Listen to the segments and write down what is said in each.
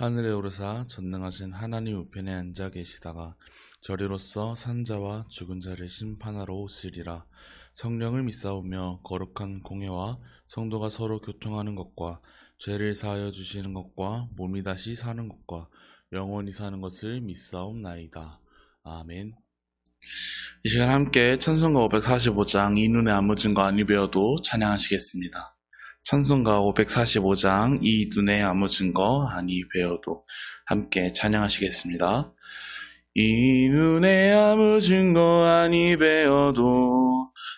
하늘에 오르사 전능하신 하나님 우편에 앉아 계시다가 저리로서 산자와 죽은 자를 심판하러 오시리라. 성령을 믿사오며 거룩한 공예와 성도가 서로 교통하는 것과 죄를 사하여 주시는 것과 몸이 다시 사는 것과 영원히 사는 것을 믿사옵나이다. 아멘. 이 시간 함께 찬송가 545장 이 눈에 아무 증거 아니 배워도 찬양하시겠습니다. 찬송가 545장 이 눈에 아무 증거 아니 배워도 함께 찬양하시겠습니다. 이 눈에 아무 증거 아니 배워도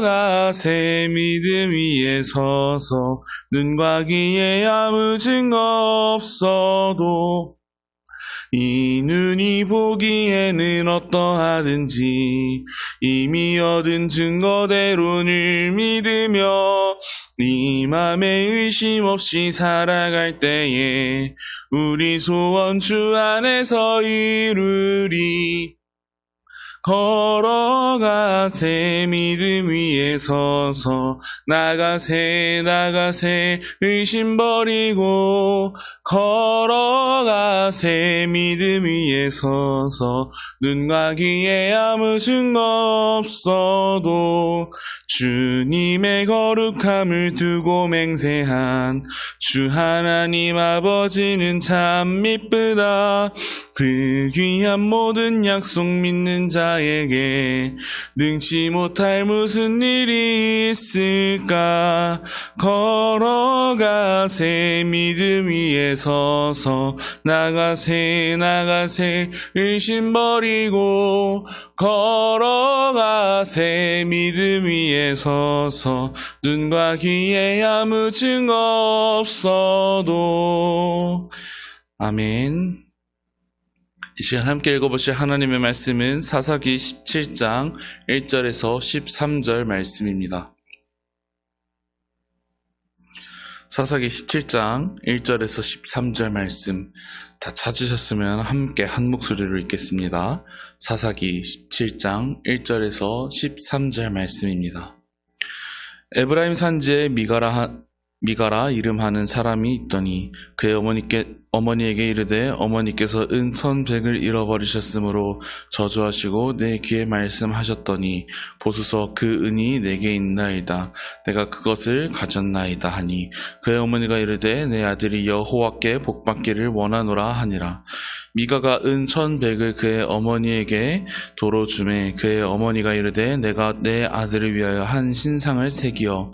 가세 믿음 위에 서서 눈과 귀에 아무 증거 없어도 이 눈이 보기에는 어떠하든지 이미 얻은 증거대로 늘 믿으며 이 맘에 의심 없이 살아갈 때에 우리 소원 주 안에서 이루리 걸어가세 믿음 위에 서서 나가세 나가세 의심 버리고 걸어가세 믿음 위에 서서 눈과 귀에 아무 증거 없어도 주님의 거룩함을 두고 맹세한 주 하나님 아버지는 참 미쁘다. 그 귀한 모든 약속 믿는 자 에게 능치 못할 무슨 일이 있을까? 걸어가세 믿음 위에 서서 나가세 나가세 의심 버리고 걸어가세 믿음 위에 서서 눈과 귀에 아무 증거 없어도. 아멘 이 시간 함께 읽어보실 하나님의 말씀은 사사기 17장 1절에서 13절 말씀입니다. 사사기 17장 1절에서 13절 말씀 다 찾으셨으면 함께 한 목소리로 읽겠습니다. 사사기 17장 1절에서 13절 말씀입니다. 에브라임 산지에 미가라 미가라 이름하는 사람이 있더니 그의 어머니께 어머니에게 이르되 어머니께서 은천백을 잃어버리셨으므로 저주하시고 내 귀에 말씀하셨더니 보소서 그 은이 내게 있나이다. 내가 그것을 가졌나이다 하니 그의 어머니가 이르되 내 아들이 여호와께 복받기를 원하노라 하니라. 미가가 은천백을 그의 어머니에게 도로 주매 그의 어머니가 이르되 내가 내 아들을 위하여 한 신상을 새기어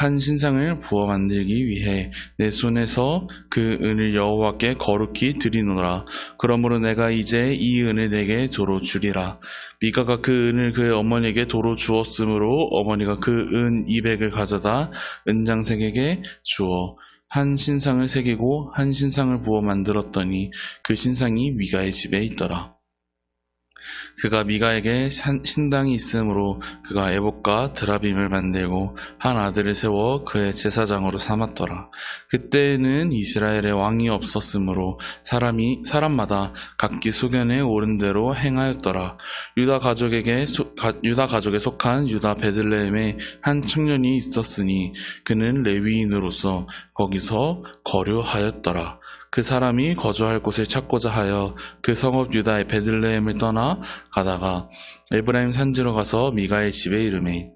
한 신상을 부어 만들기 위해 내 손에서 그 은을 여호와께 거룩히 드리노라. 그러므로 내가 이제 이 은을 내게 도로 주리라. 미가가 그 은을 그의 어머니에게 도로 주었으므로 어머니가 그 은 200을 가져다 은장색에게 주어 한 신상을 새기고 한 신상을 부어 만들었더니 그 신상이 미가의 집에 있더라. 그가 미가에게 산- 신당이 있으므로 그가 에봇과 드라빔을 만들고 한 아들을 세워 그의 제사장으로 삼았더라. 그때는 이스라엘에 왕이 없었으므로 사람이 사람마다 각기 소견에 오른 대로 행하였더라. 유다 가족에게 소- 가- 유다 가족에 속한 유다 베들레헴에 한 청년이 있었으니 그는 레위인으로서 거기서 거류하였더라. 그 사람이 거주할 곳을 찾고자 하여 그 성읍 유다의 베들레헴을 떠나 가다가 에브라임 산지로 가서 미가의 집에 이르매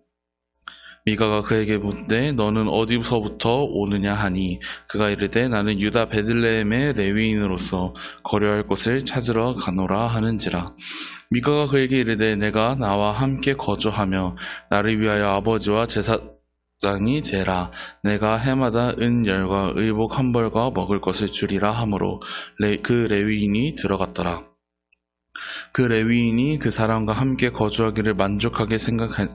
미가가 그에게 묻되 너는 어디서부터 오느냐 하니 그가 이르되 나는 유다 베들레헴의 레위인으로서 거류할 곳을 찾으러 가노라 하는지라 미가가 그에게 이르되 내가 나와 함께 거주하며 나를 위하여 아버지와 제사 제사장이 되라. 내가 해마다 은 열과 의복 한 벌과 먹을 것을 주리라 하므로 레- 그 레위인이 들어갔더라. 그 레위인이 그 사람과 함께 거주하기를 만족하게 생각했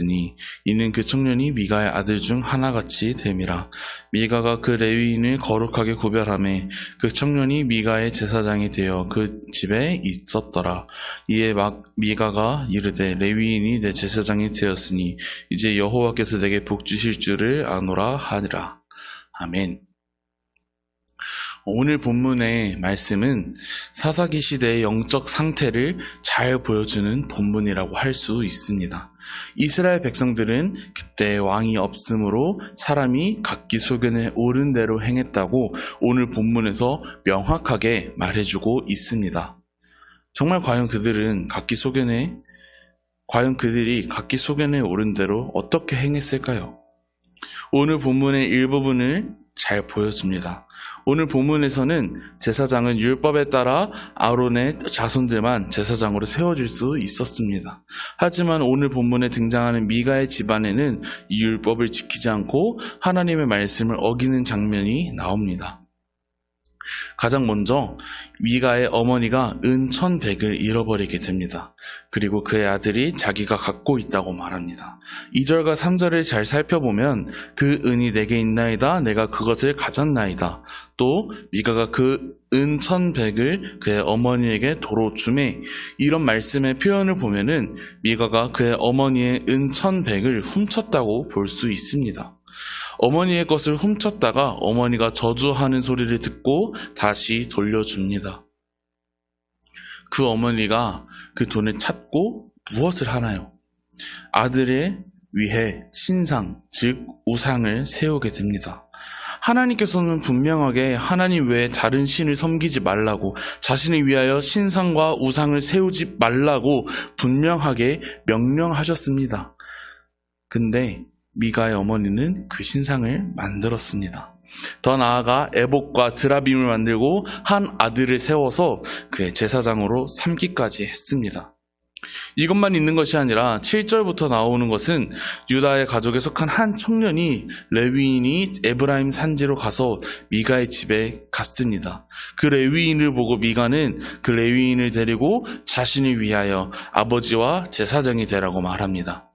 으니 이는 그 청년이 미가의 아들 중 하나같이 됨이라. 미가가 그 레위인을 거룩하게 구별하매 그 청년이 미가의 제사장이 되어 그 집에 있었더라. 이에 막 미가가 이르되 레위인이 내 제사장이 되었으니 이제 여호와께서 내게 복 주실 줄을 아노라 하니라. 아멘. 오늘 본문의 말씀은 사사기 시대의 영적 상태를 잘 보여주는 본문이라고 할 수 있습니다. 이스라엘 백성들은 그때 왕이 없으므로 사람이 각기 소견에 옳은 대로 행했다고 오늘 본문에서 명확하게 말해주고 있습니다. 정말 과연 그들은 각기 소견에 과연 그들이 각기 소견에 옳은 대로 어떻게 행했을까요? 오늘 본문의 일부분을 잘 보여줍니다. 오늘 본문에서는 제사장은 율법에 따라 아론의 자손들만 제사장으로 세워질 수 있었습니다. 하지만 오늘 본문에 등장하는 미가의 집안에는 이 율법을 지키지 않고 하나님의 말씀을 어기는 장면이 나옵니다. 가장 먼저 미가의 어머니가 은 천백을 잃어버리게 됩니다. 그리고 그의 아들이 자기가 갖고 있다고 말합니다. 2절과 3절을 잘 살펴보면 그 은이 내게 있나이다 내가 그것을 가졌나이다. 또 미가가 그 은 천백을 그의 어머니에게 도로 주매 이런 말씀의 표현을 보면은 미가가 그의 어머니의 은 천백을 훔쳤다고 볼 수 있습니다. 어머니의 것을 훔쳤다가 어머니가 저주하는 소리를 듣고 다시 돌려줍니다. 그 어머니가 그 돈을 찾고 무엇을 하나요? 아들의 위해 신상, 즉 우상을 세우게 됩니다. 하나님께서는 분명하게 하나님 외에 다른 신을 섬기지 말라고 자신을 위하여 신상과 우상을 세우지 말라고 분명하게 명령하셨습니다. 근데 미가의 어머니는 그 신상을 만들었습니다. 더 나아가 에복과 드라빔을 만들고 한 아들을 세워서 그의 제사장으로 삼기까지 했습니다. 이것만 있는 것이 아니라 7절부터 나오는 것은 유다의 가족에 속한 한 청년이 레위인이 에브라임 산지로 가서 미가의 집에 갔습니다. 그 레위인을 보고 미가는 그 레위인을 데리고 자신을 위하여 아버지와 제사장이 되라고 말합니다.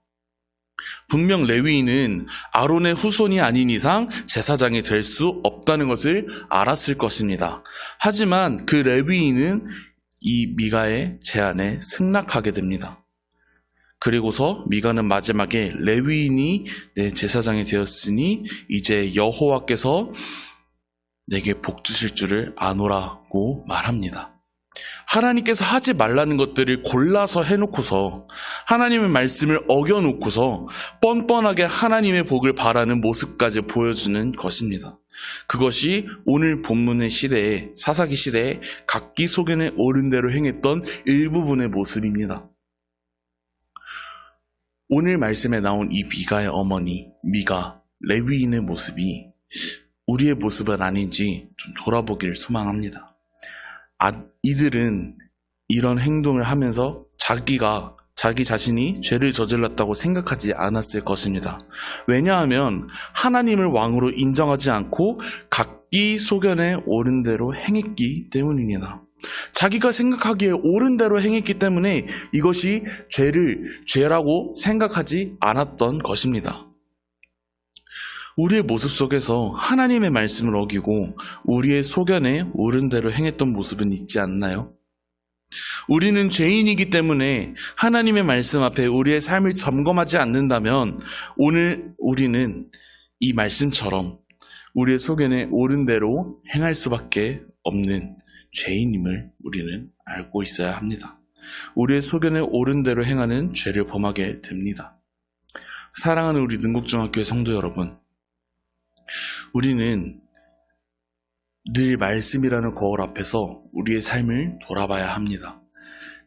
분명 레위인은 아론의 후손이 아닌 이상 제사장이 될 수 없다는 것을 알았을 것입니다. 하지만 그 레위인은 이 미가의 제안에 승낙하게 됩니다. 그리고서 미가는 마지막에 레위인이 내 제사장이 되었으니 이제 여호와께서 내게 복 주실 줄을 아노라고 말합니다. 하나님께서 하지 말라는 것들을 골라서 해놓고서 하나님의 말씀을 어겨놓고서 뻔뻔하게 하나님의 복을 바라는 모습까지 보여주는 것입니다. 그것이 오늘 본문의 시대에 사사기 시대에 각기 소견에 옳은 대로 행했던 일부분의 모습입니다. 오늘 말씀에 나온 이 미가의 어머니 미가 레위인의 모습이 우리의 모습은 아닌지 좀 돌아보기를 소망합니다. 아, 이들은 이런 행동을 하면서 자기가 자기 자신이 죄를 저질렀다고 생각하지 않았을 것입니다. 왜냐하면 하나님을 왕으로 인정하지 않고 각기 소견에 옳은 대로 행했기 때문입니다. 자기가 생각하기에 옳은 대로 행했기 때문에 이것이 죄를 죄라고 생각하지 않았던 것입니다. 우리의 모습 속에서 하나님의 말씀을 어기고 우리의 소견에 옳은 대로 행했던 모습은 있지 않나요? 우리는 죄인이기 때문에 하나님의 말씀 앞에 우리의 삶을 점검하지 않는다면 오늘 우리는 이 말씀처럼 우리의 소견에 옳은 대로 행할 수밖에 없는 죄인임을 우리는 알고 있어야 합니다. 우리의 소견에 옳은 대로 행하는 죄를 범하게 됩니다. 사랑하는 우리 능국중학교의 성도 여러분, 우리는 늘 말씀이라는 거울 앞에서 우리의 삶을 돌아봐야 합니다.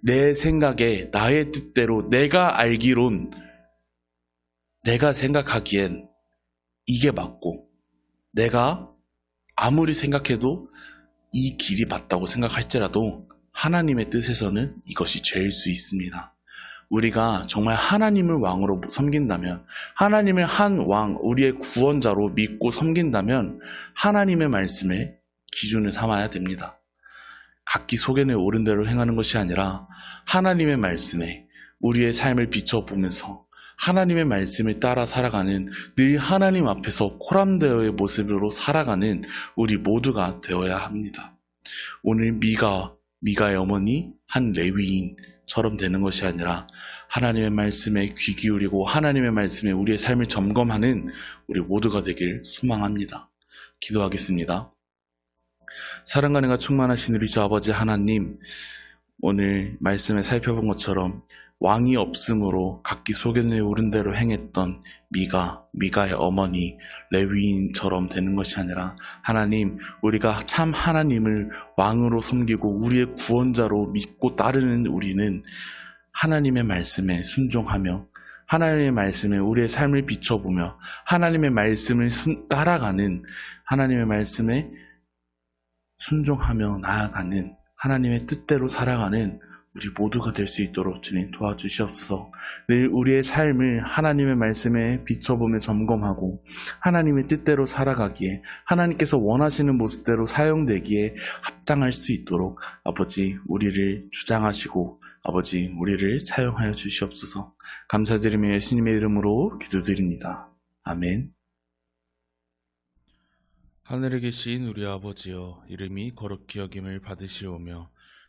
내 생각에 나의 뜻대로 내가 알기론 내가 생각하기엔 이게 맞고 내가 아무리 생각해도 이 길이 맞다고 생각할지라도 하나님의 뜻에서는 이것이 죄일 수 있습니다. 우리가 정말 하나님을 왕으로 섬긴다면, 하나님을 한 왕, 우리의 구원자로 믿고 섬긴다면, 하나님의 말씀에 기준을 삼아야 됩니다. 각기 소견에 오른 대로 행하는 것이 아니라, 하나님의 말씀에 우리의 삶을 비춰보면서, 하나님의 말씀을 따라 살아가는 늘 하나님 앞에서 코람되어의 모습으로 살아가는 우리 모두가 되어야 합니다. 오늘 미가, 미가의 어머니, 한 레위인 처럼 되는 것이 아니라 하나님의 말씀에 귀 기울이고 하나님의 말씀에 우리의 삶을 점검하는 우리 모두가 되길 소망합니다. 기도하겠습니다. 사랑과 은혜가 충만하신 우리 주 아버지 하나님, 오늘 말씀에 살펴본 것처럼 왕이 없으므로 각기 소견에 오른 대로 행했던 미가, 미가의 어머니, 레위인처럼 되는 것이 아니라 하나님, 우리가 참 하나님을 왕으로 섬기고 우리의 구원자로 믿고 따르는 우리는 하나님의 말씀에 순종하며 하나님의 말씀에 우리의 삶을 비춰보며 하나님의 말씀을 순- 따라가는 하나님의 말씀에 순종하며 나아가는 하나님의 뜻대로 살아가는 우리 모두가 될 수 있도록 주님 도와주시옵소서. 늘 우리의 삶을 하나님의 말씀에 비춰보며 점검하고 하나님의 뜻대로 살아가기에 하나님께서 원하시는 모습대로 사용되기에 합당할 수 있도록 아버지 우리를 주장하시고 아버지 우리를 사용하여 주시옵소서. 감사드리며 예수님의 이름으로 기도드립니다. 아멘. 하늘에 계신 우리 아버지여 이름이 거룩히 여김을 받으시오며